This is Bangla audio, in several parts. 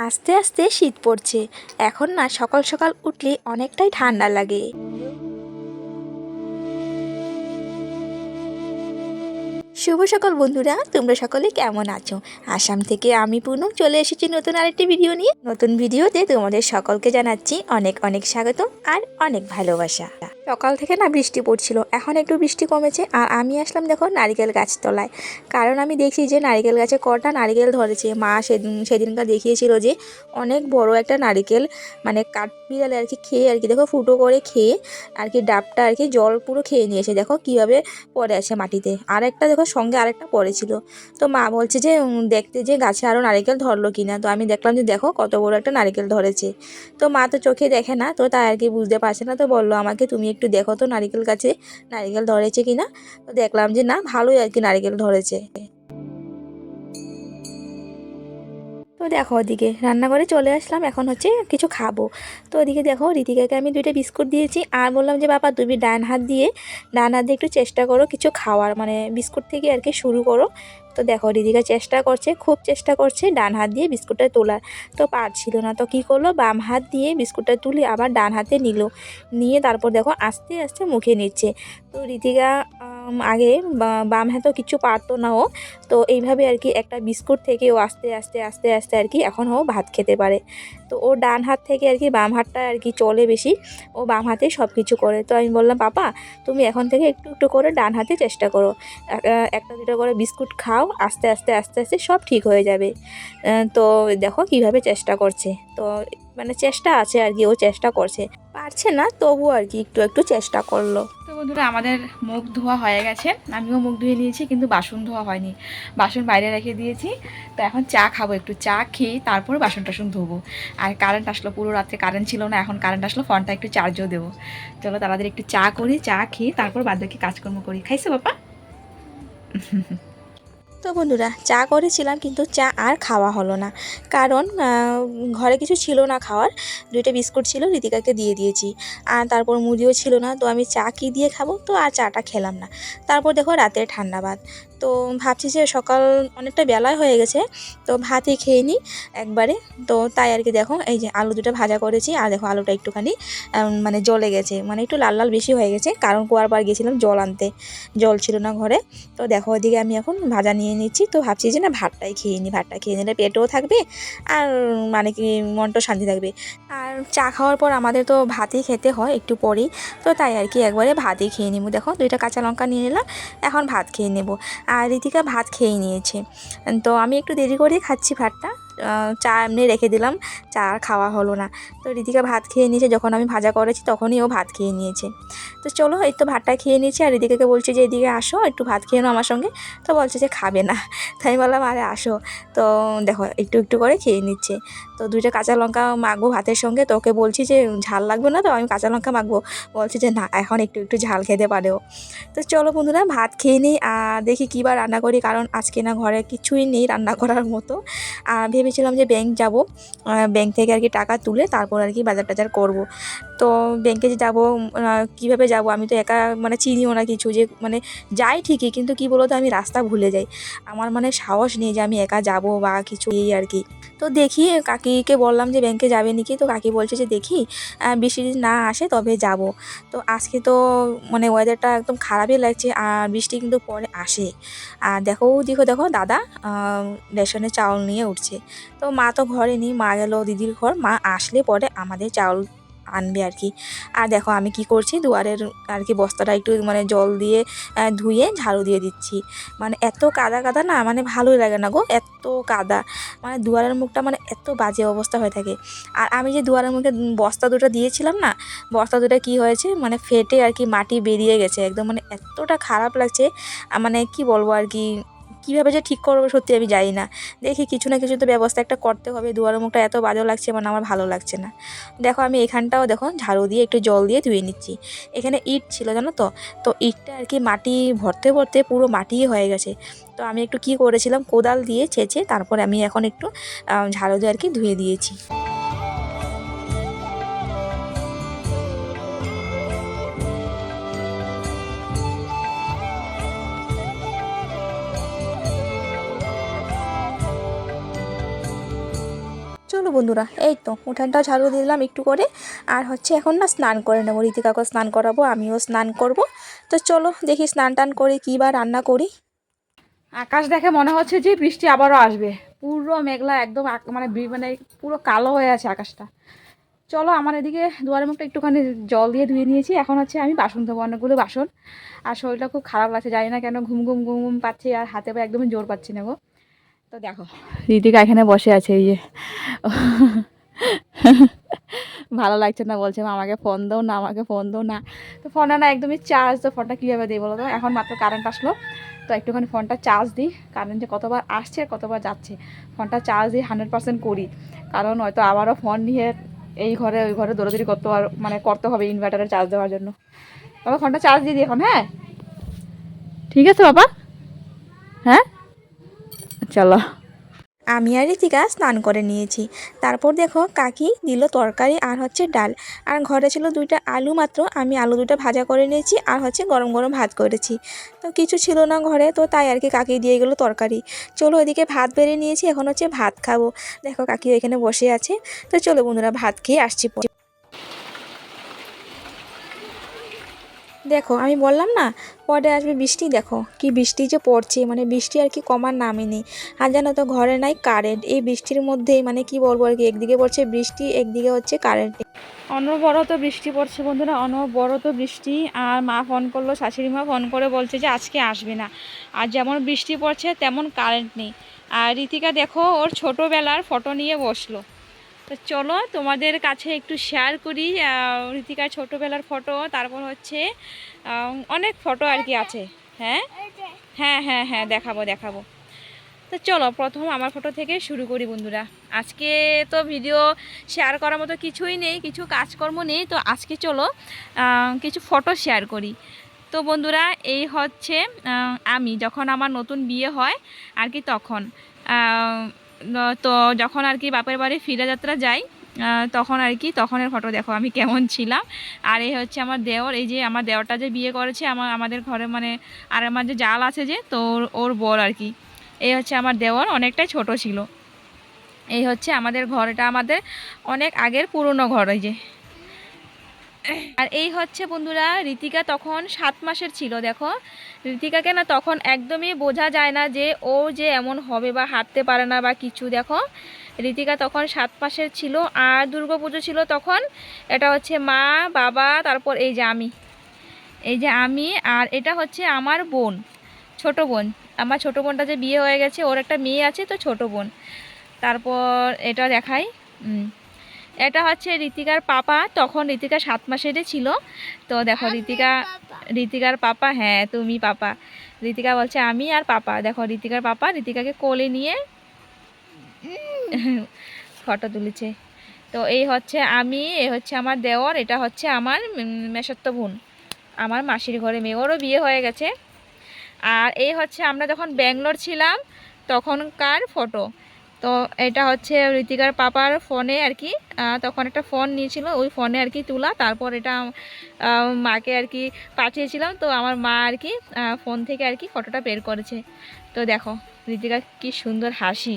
আস্তে আস্তে শীত পড়ছে। এখন না সকাল সকাল উঠলে অনেকটাই ঠান্ডা লাগে। শুভ সকাল বন্ধুরা, তোমরা সকলে কেমন আছো? আসাম থেকে আমি পুনম চলে এসেছি নতুন আরেকটি ভিডিও নিয়ে। নতুন ভিডিওতে তোমাদের সকলকে জানাচ্ছি অনেক অনেক স্বাগত আর অনেক ভালোবাসা। সকাল থেকে না বৃষ্টি পড়ছিল, এখন একটু বৃষ্টি কমেছে আর আমি আসলাম দেখো নারিকেল গাছতলায়। কারণ আমি দেখছি যে নারিকেল গাছে কটা নারিকেল ধরেছে। মা সেদিন, সেদিনকার দেখিয়েছিল যে অনেক বড় একটা নারিকেল মানে কাঠবিড়ালে আর কি খেয়ে আর কি, দেখো ফুটো করে খেয়ে আর কি ডাবটা আর কি জল পুরো খেয়ে নিয়েছে। দেখো কীভাবে পড়ে আছে মাটিতে। আর একটা দেখো সঙ্গে আরেকটা পড়েছিল তো মা বলছে যে দেখতে যে গাছে আরও নারিকেল ধরলো কিনা। তো আমি দেখলাম যে, দেখো, কত বড় একটা নারিকেল ধরেছে। তো মা তো চোখে দেখে না, তো তাই আর কি বুঝতে পারছে না। তো বলল আমাকে, তুমি একটু দেখো তো নারিকেল গাছে নারিকেল ধরেছে কিনা? তো দেখলাম যে, না, ভালোই আর কি নারিকেল ধরেছে। তো দেখো ওদিকে রান্নাঘরে চলে আসলাম এখন হচ্ছে কিছু খাব। তো ওদিকে দেখো রীতিকাকে আমি দুইটা বিস্কুট দিয়েছি আর বললাম যে বাবা তুমি ডান হাত দিয়ে ডান হাত দিয়ে একটু চেষ্টা করো কিছু খাওয়ার মানে বিস্কুট থেকে আর কি শুরু করো। তো দেখো রিদিকা চেষ্টা করছে খুব চেষ্টা করছে ডান হাত দিয়ে বিস্কুটটা তোলার। তো পারছিল না তো কী করল বাম হাত দিয়ে বিস্কুটটা তুলে আবার ডান হাতে নিল। নিয়ে তারপর দেখো আস্তে আস্তে মুখে নিচ্ছে। তো আম, আগে বাম হাতেও কিছু পারতো না ও। তো এইভাবে আর কি একটা বিস্কুট থেকে ও আস্তে আস্তে আস্তে আস্তে আর কি এখন ও ভাত খেতে পারে। তো ও ডান হাত থেকে আর কি বাম হাতটা আর কি চলে বেশি। ও বাম হাতে সব কিছু করে। তো আমি বললাম, পাপা, তুমি এখন থেকে একটু একটু করে ডান হাতে চেষ্টা করো। একটা, দুটো করে বিস্কুট খাও, আস্তে আস্তে আস্তে আস্তে সব ঠিক হয়ে যাবে। তো দেখো কীভাবে চেষ্টা করছে। তো মানে চেষ্টা আছে আর কি, ও চেষ্টা করছে। পারছে না, তবু আর কি একটু একটু চেষ্টা করল। তো বন্ধুরা, আমাদের মুখ ধোয়া হয়ে গেছে। আমিও মুখ ধুয়ে নিয়েছি, কিন্তু বাসন ধোয়া হয়নি। বাসন বাইরে রেখে দিয়েছি। তো এখন চা খাব, একটু চা খেয়ে তারপরে বাসন টাসন ধোবো। আর কারেন্ট আসলো, পুরো রাত্রে কারেন্ট ছিল না, এখন কারেন্ট আসলো ফোনটা একটু চার্জও দেবো। চলো তাড়াতাড়ি একটু চা করি, চা খেয়ে তারপর বাদ কাজকর্ম করি। খাইছো বাবা তো বন্ধুরা, চা করেছিলাম কিন্তু চা আর খাওয়া হলো না। কারণ ঘরে কিছু ছিল না খাওয়ার। দুইটা বিস্কুট ছিল ঋতিকাকে দিয়ে দিয়েছি। আর তারপর মুদিও ছিল না, তো আমি চা কি দিয়ে খাব? তো আর চাটা খেলাম না। তারপর দেখো রাতের ঠান্ডা ভাত। তো ভাবছি যে সকাল অনেকটা বেলায় হয়ে গেছে, তো ভাতই খেয়ে নিই একবারে। তো তাই আর কি দেখো, এই যে আলু দুটো ভাজা করেছি, আর দেখো আলুটা একটুখানি মানে জ্বলে গেছে মানে একটু লাল লাল বেশি হয়ে গেছে, কারণ কুয়ার পার গেছিলাম জল আনতে, জল ছিল না ঘরে। তো দেখো ওইদিকে আমি এখন ভাজা নিয়ে নিচ্ছি, তো ভাবছি যে না ভাতটাই খেয়ে নিই, ভাতটা খেয়ে নিলে পেটও থাকবে, আর মানে কি মনটাও শান্তি থাকবে। আর চা খাওয়ার পর আমাদের তো ভাতই খেতে হয় একটু পরেই, তো তাই আর কি একবারে ভাতই খেয়ে নেব। দেখো দুইটা কাঁচা লঙ্কা নিয়ে নিলাম, এখন ভাত খেয়ে নেব। আর ঋতিকা ভাত খেয়ে নিয়েছে। তো আমি একটু দেরি করে খাচ্ছি ভাতটা। চা এমনি রেখে দিলাম। চা আর খাওয়া হলো না। তো রীতিকা ভাত খেয়ে নিয়েছে, যখন আমি ভাজা করেছি তখনই ও ভাত খেয়ে নিয়েছে। তো চলো এই তো ভাতটা খেয়ে নিয়েছে, আর এদিকে বলছে যে, এদিকে আসো, একটু ভাত খেয়ে নাও আমার সঙ্গে। তো বলছে যে, খাবে না। তাই বললাম, আরে আসো। তো দেখো, একটু একটু করে খেয়ে নিচ্ছে। তো দুইটা কাঁচা লঙ্কা মাখবো ভাতের সঙ্গে। তো ওকে বলছি যে, ঝাল লাগবে না তো, আমি কাঁচা লঙ্কা মাখবো। বলছে যে, না, এখন একটু একটু ঝাল খেতে পারেও। তো চলো বন্ধুরা, ভাত খেয়ে নিই আর দেখি কী বার রান্না করি, কারণ আজকে না ঘরে কিছুই নেই রান্না করার মতো। আর ভেবেছিলাম যে ব্যাংক যাব ব্যাংক থেকে আর কি টাকা তুলে তারপর আর কি বাজার টাজার করব। তো ব্যাংকে যে যাব কীভাবে যাব আমি তো একা মানে চিনিও না কিছু যে মানে যাই ঠিকই কিন্তু কি বলতো আমি রাস্তা ভুলে যাই। আমার মানে সাহস নেই যে আমি একা যাব বা কিছু এই আর কি। তো দেখি কাকিকে বললাম যে ব্যাংকে যাবে নাকি? তো কাকি বলছে যে দেখি বৃষ্টি যদি না আসে তবে যাব। তো আজকে তো মানে ওয়েদারটা একদম খারাপই লাগছে আর বৃষ্টি কিন্তু পরে আসে। আর দেখো দেখো দেখো দাদা আহ, রেশনের চাউল নিয়ে উঠছে। তো মা তো ঘরে নেই, মা গেল দিদির ঘর, মা আসলে পরে আমাদের চাউল আনবে আর কি। আর দেখো আমি কি করছি, দুয়ারের আর কি বস্তাটা একটু মানে জল দিয়ে ধুয়ে ঝাড়ু দিয়ে দিচ্ছি। মানে এত কাদা কাদা না মানে ভালোই লাগে না গো, এত কাদা। মানে দুয়ারের মুখটা মানে এত বাজে অবস্থা হয়ে থাকে। আর আমি যে দুয়ারের মুখে বস্তা দুটো দিয়েছিলাম না, বস্তা দুটো কি হয়েছে মানে ফেটে আর কি মাটি বেরিয়ে গেছে, একদম মানে এতটা খারাপ লাগছে মানে কি বলব আর কি কীভাবে যে ঠিক করব সত্যি আমি জানি না। দেখি কিছু না কিছু তো ব্যবস্থা একটা করতে হবে। দুয়ারের মুখটা এত বাজে লাগছে মানে আমার ভালো লাগছে না। দেখো আমি এখানটাও দেখো ঝাড়ু দিয়ে একটু জল দিয়ে ধুয়ে নিচ্ছি। এখানে ইট ছিল জানো তো? তো ইটটা আর কি মাটি ভরতে ভরতে পুরো মাটিই হয়ে গেছে। তো আমি একটু কি করেছিলাম, কোদাল দিয়ে ছেঁচে তারপরে আমি এখন একটু ঝাড়ু দিয়ে আর কি ধুয়ে দিয়েছি। বন্ধুরা? এই তো, উঠানটা ঝাড়ু দিলাম একটু করে। আর হচ্ছে এখন না স্নান করে নেব। রীতিকাকে স্নান করাবো, আমিও স্নান করব। তো চলো দেখি স্নান টান করে কী বা রান্না করি। আকাশ দেখে মনে হচ্ছে যে বৃষ্টি আবারও আসবে। পুরো মেঘলা একদম মানে মানে পুরো কালো হয়ে আছে আকাশটা। চলো আমার এদিকে দুয়ারের মুখটা একটুখানি জল দিয়ে ধুয়ে নিয়েছি। এখন হচ্ছে আমি বাসন ধোবো, অনেকগুলো বাসন। আর শরীরটা খুব খারাপ লাগছে, জানি না কেন, ঘুম ঘুম ঘুম ঘুম পাচ্ছি আর হাতে পায়ে একদমই জোর পাচ্ছি না গো। তো দেখো। ঋতিকা এখানে বসে আছে এই যে। ভালো লাগছে না বলছে "মা, আমাকে ফোন দাও না আমাকে ফোন দাও না। তো ফোনটা না একদমই চার্জ তো ফোনটা কীভাবে দিই বলো তো? এখন মাত্র কারেন্ট আসলো তো একটুখানি ফোনটা চার্জ দিই। কারেন্ট যে কতবার আসছে আর কতবার যাচ্ছে ফোনটা চার্জ দিই হান্ড্রেড পার্সেন্ট করি। কারণ হয়তো আবারও ফোন নিয়ে এই ঘরে ওই ঘরে দৌড়াদৌড়ি করতে আর মানে করতে হবে ইনভার্টারে চার্জ দেওয়ার জন্য। বাবা ফোনটা চার্জ দিয়ে দিই এখন হ্যাঁ? ঠিক আছে বাবা। হ্যাঁ? চলো আমি আর রীতিকা স্নান করে নিয়েছি। তারপর দেখো কাকি দিল তরকারি আর হচ্ছে ডাল। আর ঘরে ছিল দুইটা আলু মাত্র, আমি আলু দুটো ভাজা করে নিয়েছি আর হচ্ছে গরম গরম ভাত করেছি। তো কিছু ছিল না ঘরে, তো তাই আর কি কাকি দিয়ে গেলো তরকারি। চলো ওইদিকে ভাত বেড়ে নিয়েছি, এখন হচ্ছে ভাত খাব। দেখো কাকি এখানে বসে আছে। তো চলো বন্ধুরা ভাত খেয়ে আসছি দেখো, আমি বললাম না, পরে আসবে বৃষ্টি, দেখো, কি বৃষ্টি যে পড়ছে মানে বৃষ্টি আর কি কমার নামই নেই। আর জানো তো, ঘরে নাই কারেন্ট এই বৃষ্টির মধ্যেই মানে কি বলব আর কি, একদিকে পড়ছে বৃষ্টি, একদিকে হচ্ছে কারেন্ট অনবরত বৃষ্টি পড়ছে বন্ধুরা, অনবরত বৃষ্টি, আর মা ফোন করল, শাশুড়ি মা ফোন করে বলছে যে আজকে আসবে না। আর যেমন বৃষ্টি পড়ছে, তেমন কারেন্ট নেই। আর রীতিকা দেখো, ওর ছোটোবেলার ফটো নিয়ে বসল। তো চলো তোমাদের কাছে একটু শেয়ার করি ঋতিকার ছোটোবেলার ফটো তারপর হচ্ছে অনেক ফটো আর কি আছে। হ্যাঁ? হ্যাঁ হ্যাঁ হ্যাঁ দেখাবো দেখাবো। তো চলো প্রথম আমার ফটো থেকে শুরু করি বন্ধুরা। আজকে তো ভিডিও শেয়ার করার মতো কিছুই নেই, কিছু কাজকর্ম নেই, তো আজকে চলো কিছু ফটো শেয়ার করি। তো বন্ধুরা, এই হচ্ছে আমি যখন আমার নতুন বিয়ে হয়, আর কি তখন তো যখন আর কি বাপের বাড়ি ফিরে যাত্রা যাই তখন আর কি, তখনের ফটো দেখো আমি কেমন ছিলাম। আর এই হচ্ছে আমার দেওর, এই যে আমার দেওরটা যে বিয়ে করেছে, আমার, আমাদের ঘরে মানে আর আমার যে জাল আছে যে, তো ওর- বর আর কি। এই হচ্ছে আমার দেওর, অনেকটাই ছোট ছিল। এই হচ্ছে আমাদের ঘরটা, আমাদের অনেক আগের পুরনো ঘর, এই যে। আর এই হচ্ছে বন্ধুরা ঋতিকা তখন সাত মাসের ছিল, দেখো। ঋতিকাকে না তখন একদমই বোঝা যায় না যে ও যে এমন হবে বা হাঁটতে পারে না বা কিছু, দেখো। ঋতিকা তখন সাত মাসের ছিল আর দুর্গাপুজো ছিল তখন এটা হচ্ছে মা, বাবা, তারপর এই যে আমি। এই যে আমি আর এটা হচ্ছে আমার বোন, ছোট বোন। আমার ছোট বোনটা যে বিয়ে হয়ে গেছে, ওর একটা মেয়ে আছে তো ছোট বোন। তারপর এটা দেখাই এটা হচ্ছে ঋতিকার পাপা তখন ঋতিকা সাত মাসেরই ছিল। তো দেখো ঋতিকা ঋতিকার পাপা। হ্যাঁ তুমি পাপা। ঋতিকা বলছে আমি আর পাপা। দেখো ঋতিকার পাপা ঋতিকাকে কোলে নিয়ে ফটো তুলেছে। তো এই হচ্ছে আমি এ হচ্ছে আমার দেওর এটা হচ্ছে আমার উম, মেসত্ব বোন। আমার মাসির ঘরে মেয়ে ওরও বিয়ে হয়ে গেছে। আর এই হচ্ছে আমরা যখন ব্যাঙ্গালোর ছিলাম তখনকার ফটো। তো এটা হচ্ছে ঋতিকার পাপার ফোনে আর কি তখন একটা ফোন নিয়েছিল ওই ফোনে আর কি তোলা তারপর এটা মাকে আর কি পাঠিয়েছিলাম তো আমার মা আর কি ফোন থেকে আর কি ফটোটা বের করেছে। তো দেখো ঋতিকা কি সুন্দর হাসি।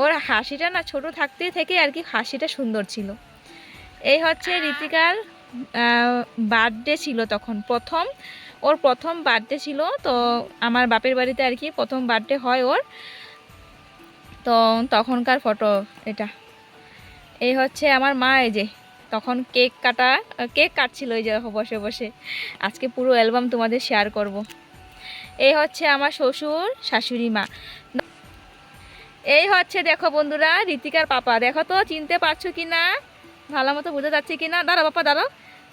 ওর হাসিটা না ছোট থাকতে থেকে আর কি হাসিটা সুন্দর ছিল। এই হচ্ছে ঋতিকার বার্থডে ছিল তখন প্রথম ওর প্রথম বার্থডে ছিল তো আমার বাপের বাড়িতে আর কি প্রথম বার্থডে হয় ওর। তো তখনকার ফটো এটা। এই হচ্ছে আমার মা, এই যে, তখন কেক কাটা কেক কাটছিল এই যে বসে বসে। আজকে পুরো অ্যালবাম তোমাদের শেয়ার করব। এই হচ্ছে আমার শ্বশুর, শাশুড়ি মা। এই হচ্ছে দেখো বন্ধুরা ঋতিকার পাপা। দেখো তো, চিনতে পারছ কি না ভালো মতো বোঝা যাচ্ছে কি না দাঁড়া বাপা দাঁড়াও।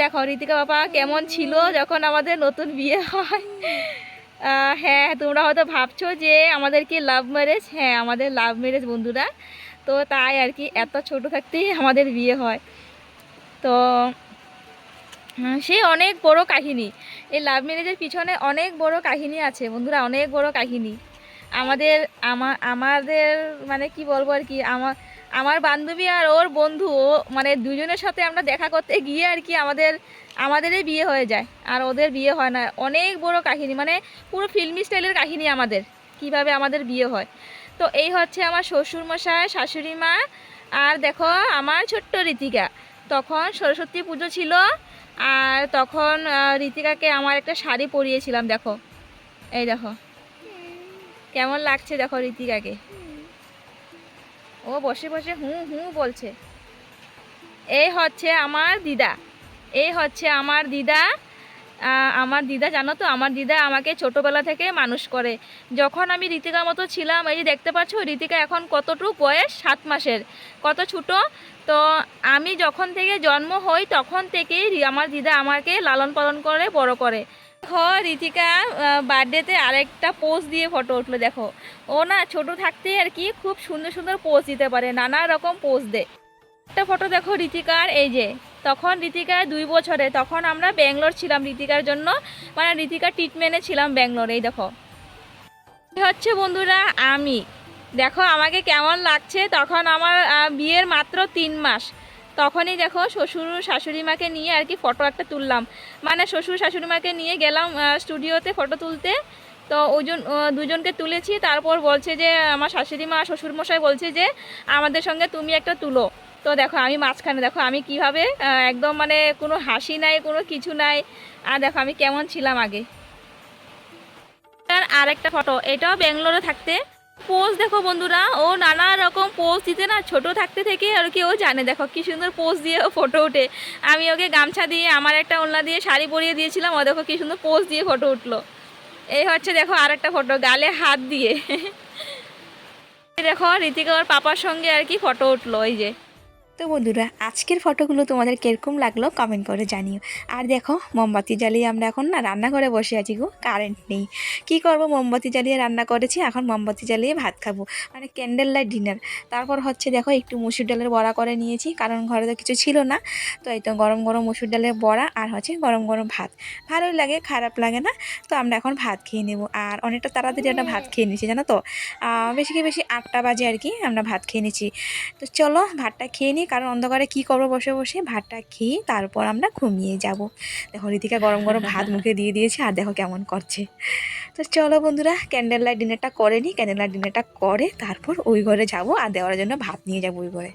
দেখো ঋতিকা বাবা কেমন ছিল যখন আমাদের নতুন বিয়ে হয়। হ্যাঁ তোমরা হয়তো ভাবছ যে আমাদের কি লাভ ম্যারেজ হ্যাঁ আমাদের লাভ ম্যারেজ বন্ধুরা। তো তাই আর কি, এত ছোট থাকতেই আমাদের বিয়ে হয়। তো সে অনেক বড় কাহিনী। এই লাভ ম্যারেজের পিছনে অনেক বড় কাহিনী আছে। বন্ধুরা, অনেক বড় কাহিনী। আমাদের আমাদের মানে কি বলব আর কি আমার আমার বান্ধবী আর ওর বন্ধু মানে দুজনের সাথে আমরা দেখা করতে গিয়ে আর কি আমাদের আমাদেরই বিয়ে হয়ে যায়। আর ওদের বিয়ে হয় না। অনেক বড় কাহিনী মানে পুরো ফিল্মি স্টাইলের কাহিনী আমাদের কীভাবে আমাদের বিয়ে হয়। তো এই হচ্ছে আমার শ্বশুর মশাই শাশুড়ি মা আর দেখো আমার ছোট্ট রীতিকা। তখন সরস্বতী পুজো ছিল আর তখন আহ, রীতিকাকে আমার একটা শাড়ি পরিয়েছিলাম দেখো। এই দেখো। কেমন লাগছে দেখো রীতিকাকে। ও বসে বসে হুঁ হুঁ বলছে। এই হচ্ছে আমার দিদা। এই হচ্ছে আমার দিদা। আমার দিদা, জানো তো, আমার দিদা আমাকে ছোটোবেলা থেকে মানুষ করে। যখন আমি রীতিকার মতো ছিলাম, এই যে দেখতে পাচ্ছ, রীতিকা এখন কতটুকু বয়স? সাত মাসের। কত ছোটো? তো আমি যখন থেকে জন্ম হই, তখন থেকেই আমার দিদা আমাকে লালন পালন করে, বড় করে। দেখো রীতিকা বার্থডেতে আরেকটা পোজ দিয়ে ফটো উঠল, দেখো। ও না ছোট থাকতেই আর কি খুব সুন্দর সুন্দর পোজ দিতে পারে, নানা রকম পোজ দেয়। একটা ফটো দেখো রীতিকার, এই যে, তখন রীতিকার দুই বছরে, তখন আমরা ব্যাঙ্গালোর ছিলাম রীতিকার জন্য মানে রীতিকার ট্রিটমেন্টে ছিলাম ব্যাঙ্গালোরে, এই দেখো। হচ্ছে বন্ধুরা, আমি। দেখো, আমাকে কেমন লাগছে, তখন আমার বিয়ের মাত্র তিন মাস। তখনই দেখো শ্বশুর শাশুড়ি মাকে নিয়ে আর কি ফটো একটা তুললাম। মানে শ্বশুর শাশুড়ি মাকে নিয়ে গেলাম স্টুডিওতে ফটো তুলতে। তো ওজন দুজনকে তুলেছি। তারপর বলছে যে, আমার শাশুড়ি মা, শ্বশুরমশাই বলছে যে, আমাদের সঙ্গে তুমি একটা তুলো। তো দেখো আমি মাঝখানে, দেখো আমি কীভাবে একদম মানে কোনো হাসি নাই, কোনো কিছু নাই। আর দেখো আমি কেমন ছিলাম আগে। আর আরেকটা ফটো এটাও ব্যাঙ্গালোরে থাকতে। পোজ দেখো বন্ধুরা, ও নানা রকম পোজ দিতে না, ছোট থাকতে থেকে আর কি ও জানে। দেখো কি সুন্দর পোজ দিয়ে ও ফটো ওঠে। আমি ওকে গামছা দিয়ে, আমার একটা ওলনা দিয়ে শাড়ি পরিয়ে দিয়েছিলাম, ও দেখো কি সুন্দর পোজ দিয়ে ফটো উঠল। এই হচ্ছে দেখো আর একটা ফটো, গালে হাত দিয়ে। দেখো ঋতিকা ওর পাপার সঙ্গে আর কি ফটো উঠল, এই যে। তো বন্ধুরা, আজকের ফটোগুলো তোমাদের কীরকম লাগল কমেন্ট করে জানিও। আর দেখো, মোমবাতি জ্বালিয়ে আমরা এখন না রান্না করে বসে আছি গো, কারেন্ট নেই। কি করব, মোমবাতি জ্বালিয়ে রান্না করেছি, এখন মোমবাতি জ্বালিয়ে ভাত খাব মানে ক্যান্ডেল লাইট ডিনার। তারপর হচ্ছে দেখো, একটু মুসুর ডালের বড়া করে নিয়েছি, কারণ ঘরে তো কিছু ছিল না। তো এই তো গরম গরম মুসুর ডালের বড়া আর হচ্ছে গরম গরম ভাত। ভালোই লাগে, খারাপ লাগে না? তো আমরা এখন ভাত খেয়ে নেব। আর অনেকটা তাড়াতাড়ি আমরা ভাত খেয়ে নিয়েছি জানো তো? বেশি কি বেশি আটটা বাজে আর কি আমরা ভাত খেয়ে নিয়েছি তো চলো, ভাতটা খেয়ে নিই কারণ অন্ধকারে কি করব বসে বসে? ভাতটা খেয়ে তারপর আমরা ঘুমিয়ে যাব। দেখো ঋতিকা গরম গরম ভাত মুখে দিয়ে দিয়েছে, আর দেখো কেমন করছে। তো চলো বন্ধুরা ক্যান্ডেল লাইট ডিনারটা করে নিই ক্যান্ডেল লাইট ডিনারটা করে তারপর ওই ঘরে যাব, আর দেওয়ার জন্য ভাত নিয়ে যাব ওই ঘরে।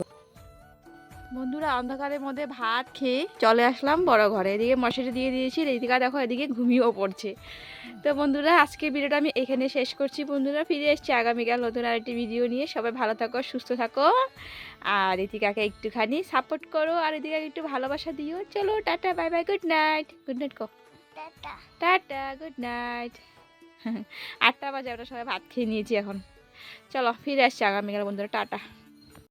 বন্ধুরা অন্ধকারের মধ্যে ভাত খেয়ে চলে আসলাম বড় ঘরে। এদিকে মশারি দিয়ে দিয়েছি ঋতিকা দেখো এদিকে ঘুমিয়েও পড়ছে। তো বন্ধুরা আজকে ভিডিওটা আমি এখানে শেষ করছি। বন্ধুরা ফিরে এসছি আগামীকাল নতুন আরেকটি ভিডিও নিয়ে। সবাই ভালো থাকো সুস্থ থাকো। আর ঋতিকাকে একটুখানি সাপোর্ট করো আর ঋতিকাকে একটু ভালোবাসা দিও। চলো tata bye bye good night good night কো টাটা। গুড নাইট আটটা বাজে আমরা সবাই ভাত খেয়ে নিয়েছি এখন। চলো ফিরে আসছি আগামীকাল বন্ধুরা টাটা।